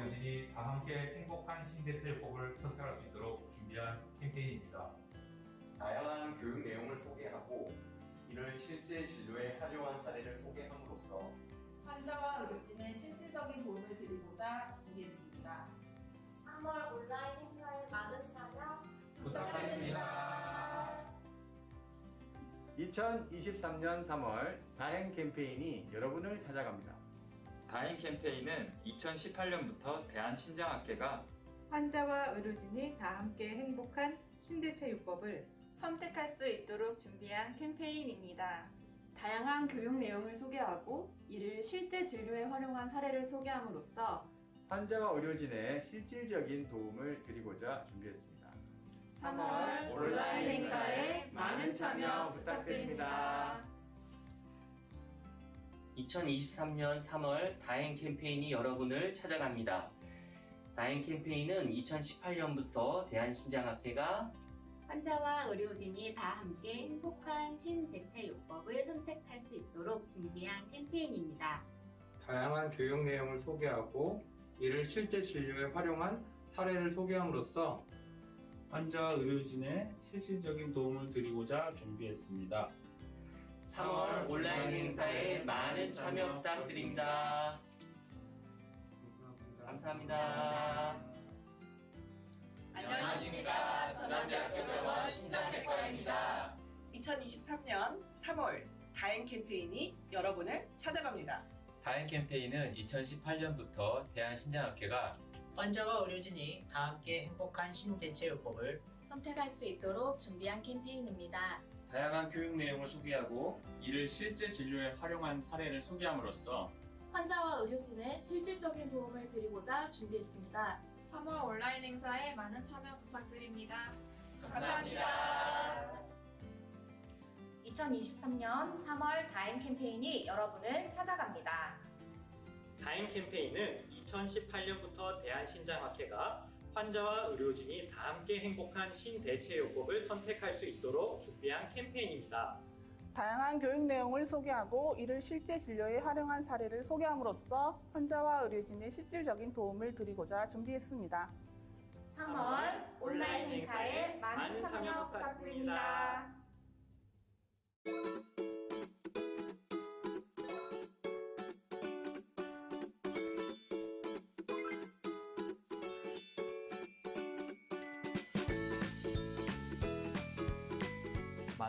의료진이 다 함께 행복한 신대체요법을 선택할 수 있도록 준비한 캠페인입니다. 다양한 교육 내용을 소개하고 이를 실제 진료에 활용한 사례를 소개함으로써 환자와 의료진의 실질적인 도움을 드리고자 준비했습니다. 3월 온라인 행사에 많은 참여 부탁드립니다. 2023년 3월 다행 캠페인이 여러분을 찾아갑니다. 다행 캠페인은 2018년부터 대한신장학회가 환자와 의료진이 다 함께 행복한 신대체요법을 선택할 수 있도록 준비한 캠페인입니다. 다양한 교육 내용을 소개하고 이를 실제 진료에 활용한 사례를 소개함으로써 환자와 의료진의 실질적인 도움을 드리고자 준비했습니다. 3월 온라인 행사에 많은 참여 부탁드립니다. 2023년 3월 다행 캠페인이 여러분을 찾아갑니다. 다행 캠페인은 2018년부터 대한신장학회가 환자와 의료진이 다 함께 행복한 신대체 요법을 선택할 수 있도록 준비한 캠페인입니다. 다양한 교육 내용을 소개하고 이를 실제 진료에 활용한 사례를 소개함으로써 환자와 의료진의 실질적인 도움을 드리고자 준비했습니다. 3월 온라인 행사에 많은 참여 부탁드립니다. 감사합니다. 안녕하십니까. 전남대학교 병원 신장내과입니다. 2023년 3월 다행 캠페인이 여러분을 찾아갑니다. 다행 캠페인은 2018년부터 대한신장학회가 환자와 의료진이 다 함께 행복한 신대체요법을 선택할 수 있도록 준비한 캠페인입니다. 다양한 교육 내용을 소개하고 이를 실제 진료에 활용한 사례를 소개함으로써 환자와 의료진의 실질적인 도움을 드리고자 준비했습니다. 3월 온라인 행사에 많은 참여 부탁드립니다. 감사합니다. 2023년 3월 다행 캠페인이 여러분을 찾아갑니다. 다행 캠페인은 2018년부터 대한신장학회가 환자와 의료진이 다 함께 행복한 신대체요법을 선택할 수 있도록 준비한 캠페인입니다. 다양한 교육 내용을 소개하고 이를 실제 진료에 활용한 사례를 소개함으로써 환자와 의료진의 실질적인 도움을 드리고자 준비했습니다. 3월 온라인 행사에 많은 참여 부탁드립니다.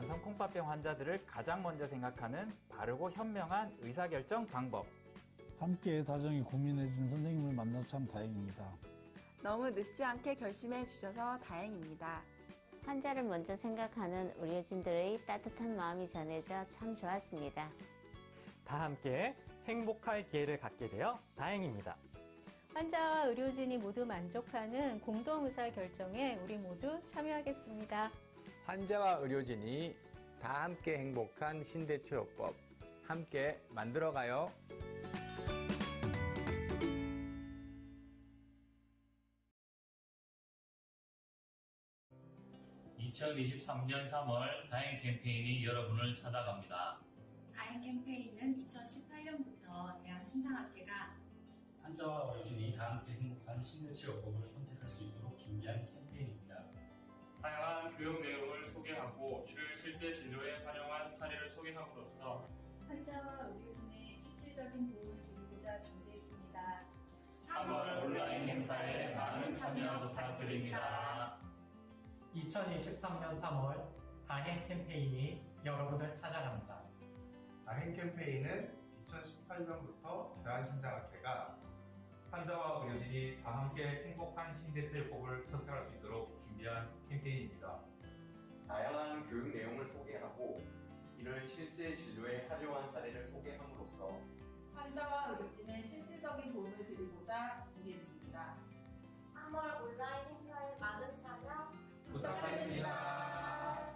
만성 콩팥병 환자들을 가장 먼저 생각하는 바르고 현명한 의사결정 방법. 함께 다정히 고민해준 선생님을 만나서 참 다행입니다. 너무 늦지 않게 결심해 주셔서 다행입니다. 환자를 먼저 생각하는 의료진들의 따뜻한 마음이 전해져 참 좋았습니다. 다 함께 행복할 기회를 갖게 되어 다행입니다. 환자와 의료진이 모두 만족하는 공동 의사 결정에 우리 모두 참여하겠습니다. 환자와 의료진이 다 함께 행복한 신대체요법 함께 만들어가요. (2023년 3월) 다행 캠페인이 여러분을 찾아갑니다. 다행 캠페인은 2018년부터 대한신장학회가 환자와 의료진이 다 함께 행복한 신대체요법을 선택할 수 있도록 준비한 캠페인입니다. 다양한 교육 내용을 소개하고 이를 실제 진료에 활용한 사례를 소개함으로써 환자와 의료진의 실질적인 도움을 드리고자 준비했습니다. 3월 온라인 행사에 많은 참여 부탁드립니다. 2023년 3월 다행 캠페인이 여러분을 찾아갑니다. 다행 캠페인은 2018년부터 대한신장학회가 환자와 의료진이 다 함께 행복한 신대체요법을 선택할 수 있도록 준비한 캠페인입니다. 다양한 교육 내용을 소개하고 이를 실제 진료에 활용한 사례를 소개함으로써 환자와 의료진의 실질적인 도움을 드리고자 준비했습니다. 3월 온라인 행사에 많은 참여 부탁드립니다.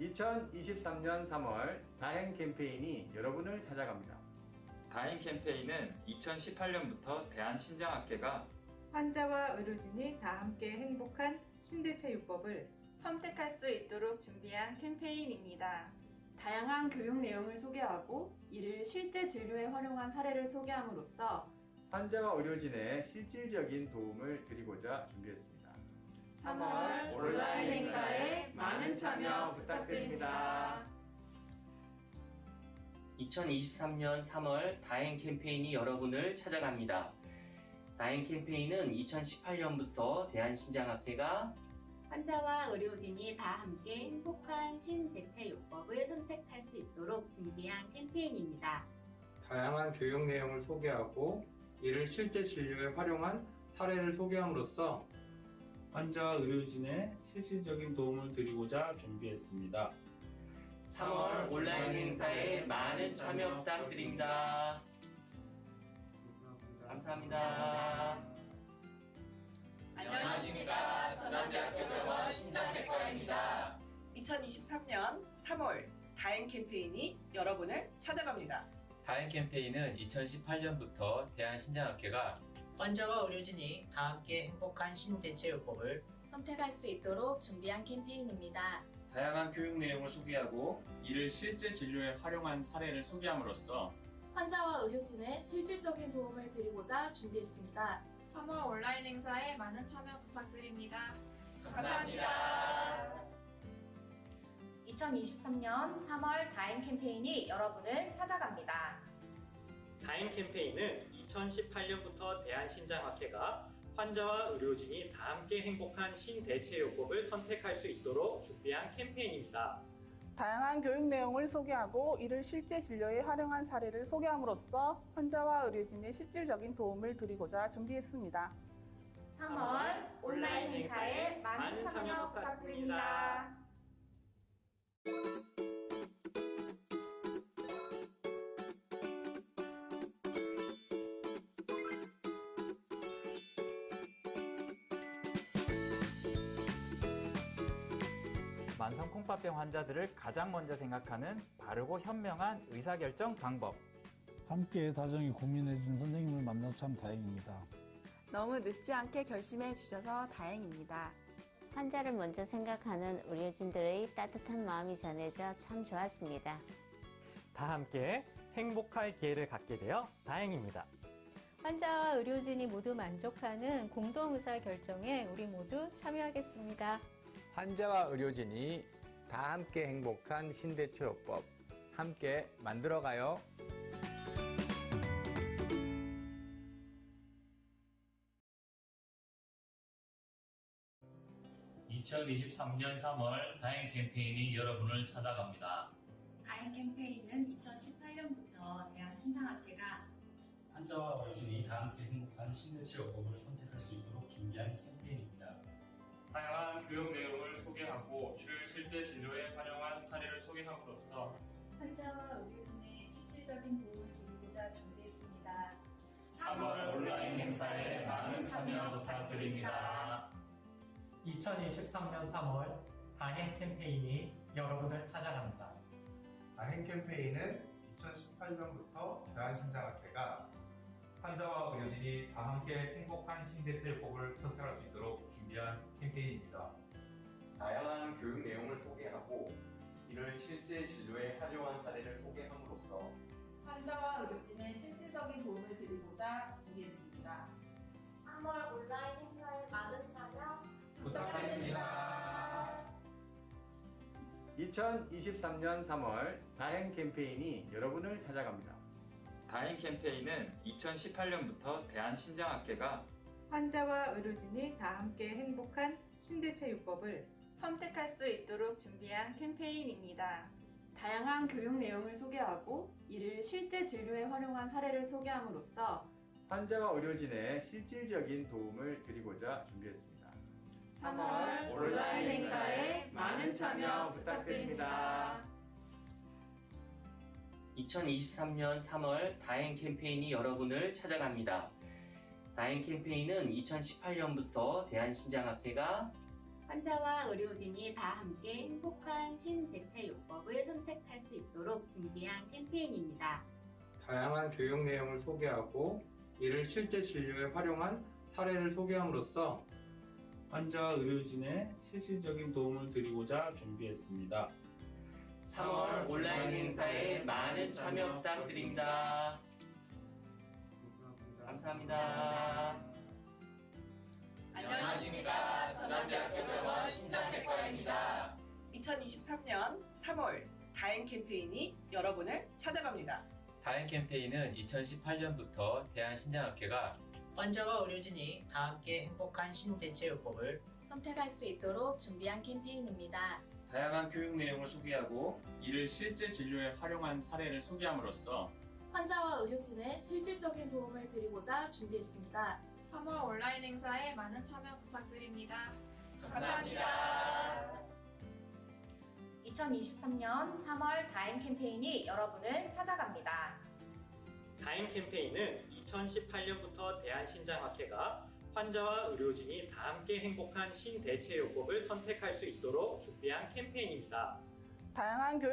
2023년 3월 다행 캠페인이 여러분을 찾아갑니다. 다행 캠페인은 2018년부터 대한신장학회가 환자와 의료진이 다 함께 행복한 신대체 요법을 선택할 수 있도록 준비한 캠페인입니다. 다양한 교육 내용을 소개하고 이를 실제 진료에 활용한 사례를 소개함으로써 환자와 의료진의 실질적인 도움을 드리고자 준비했습니다. 3월 온라인 행사에 많은 참여 부탁드립니다. 2023년 3월 다행 캠페인이 여러분을 찾아갑니다. 다행 캠페인은 2018년부터 대한신장학회가 환자와 의료진이 다 함께 행복한 신대체 요법을 선택할 수 있도록 준비한 캠페인입니다. 다양한 교육 내용을 소개하고 이를 실제 진료에 활용한 사례를 소개함으로써 환자와 의료진의 실질적인 도움을 드리고자 준비했습니다. 3월 온라인 행사에 많은 참여 부탁드립니다. 감사합니다. 안녕하십니까. 전남대학교 병원 신장내과입니다. 2023년 3월 다행 캠페인이 여러분을 찾아갑니다. 다행 캠페인은 2018년부터 대한신장학회가 환자와 의료진이 다 함께 행복한 신대체요법을 선택할 수 있도록 준비한 캠페인입니다. 다양한 교육 내용을 소개하고 이를 실제 진료에 활용한 사례를 소개함으로써 환자와 의료진의 실질적인 도움을 드리고자 준비했습니다. 3월 온라인 행사에 많은 참여 부탁드립니다. 감사합니다. 2023년 3월 다행 캠페인이 여러분을 찾아갑니다. 다행 캠페인은 2018년부터 대한신장학회가 환자와 의료진이 다 함께 행복한 신대체 요법을 선택할 수 있도록 준비한 캠페인입니다. 다양한 교육 내용을 소개하고 이를 실제 진료에 활용한 사례를 소개함으로써 환자와 의료진의 실질적인 도움을 드리고자 준비했습니다. 3월 온라인 행사에 많은 참여 부탁드립니다. 콩팥병 환자들을 가장 먼저 생각하는 바르고 현명한 의사결정 방법. 함께 다정히 고민해준 선생님을 만나 참 다행입니다. 너무 늦지 않게 결심해 주셔서 다행입니다. 환자를 먼저 생각하는 의료진들의 따뜻한 마음이 전해져 참 좋았습니다. 다 함께 행복할 기회를 갖게 되어 다행입니다. 환자와 의료진이 모두 만족하는 공동의사 결정에 우리 모두 참여하겠습니다. 환자와 의료진이 다 함께 행복한 신대체요법 함께 만들어가요. 2023년 3월 다행 캠페인이 여러분을 찾아갑니다. 다행 캠페인은 2018년부터 대한신상학회가 환자와 의료진이 다 함께 행복한 신대체요법을 선택할 수 있도록 준비한 캠페인입니다. 다양한 교육 내용을 소개하고 이를 실제 진료에 활용한 사례를 소개함으로써 환자와 의료진의 실질적인 도움을 드리고자 준비했습니다. 3월 온라인 행사에 많은 참여 부탁드립니다. 2023년 3월 다행 캠페인이 여러분을 찾아갑니다. 다행 캠페인은 2018년부터 대한신장학회가 환자와 의료진이 다 함께 행복한 신대체요법을 선택할 수 있도록 준비한 캠페인입니다. 다양한 교육 내용을 소개하고 이를 실제 진료에 활용한 사례를 소개함으로써 환자와 의료진의 실질적인 도움을 드리고자 준비했습니다. 3월 온라인 행사에 많은 참여 부탁드립니다. 2023년 3월 다행 캠페인이 여러분을 찾아갑니다. 다행 캠페인은 2018년부터 대한신장학회가 환자와 의료진이 다 함께 행복한 신대체요법을 선택할 수 있도록 준비한 캠페인입니다. 다양한 교육 내용을 소개하고 이를 실제 진료에 활용한 사례를 소개함으로써 환자와 의료진의 실질적인 도움을 드리고자 준비했습니다. 3월 온라인 행사에 많은 참여 부탁드립니다. 2023년 3월 다행 캠페인이 여러분을 찾아갑니다. 다행 캠페인은 2018년부터 대한신장학회가 환자와 의료진이 다 함께 행복한 신대체 요법을 선택할 수 있도록 준비한 캠페인입니다. 다양한 교육 내용을 소개하고 이를 실제 진료에 활용한 사례를 소개함으로써 환자와 의료진의 실질적인 도움을 드리고자 준비했습니다. 3월 온라인 행사에 많은 참여 부탁드립니다. 감사합니다. 안녕하십니까. 전남대학교 병원 신장내과입니다. 2023년 3월 다행 캠페인이 여러분을 찾아갑니다. 다행 캠페인은 2018년부터 대한신장학회가 환자와 의료진이 다 함께 행복한 신대체 요법을 선택할 수 있도록 준비한 캠페인입니다. 다양한 교육 내용을 소개하고 이를 실제 진료에 활용한 사례를 소개함으로써 환자와 의료진의 실질적인 도움을 드리고자 준비했습니다. 3월 온라인 행사에 많은 참여 부탁드립니다. 감사합니다. 2023년 3월 다행 캠페인이 여러분을 찾아갑니다. 다행 캠페인은 2018년부터 대한신장학회가 환자와 의료진이 다 함께 행복한 신대체 요법을 선택할 수 있도록 준비한 캠페인입니다. 다양한 교육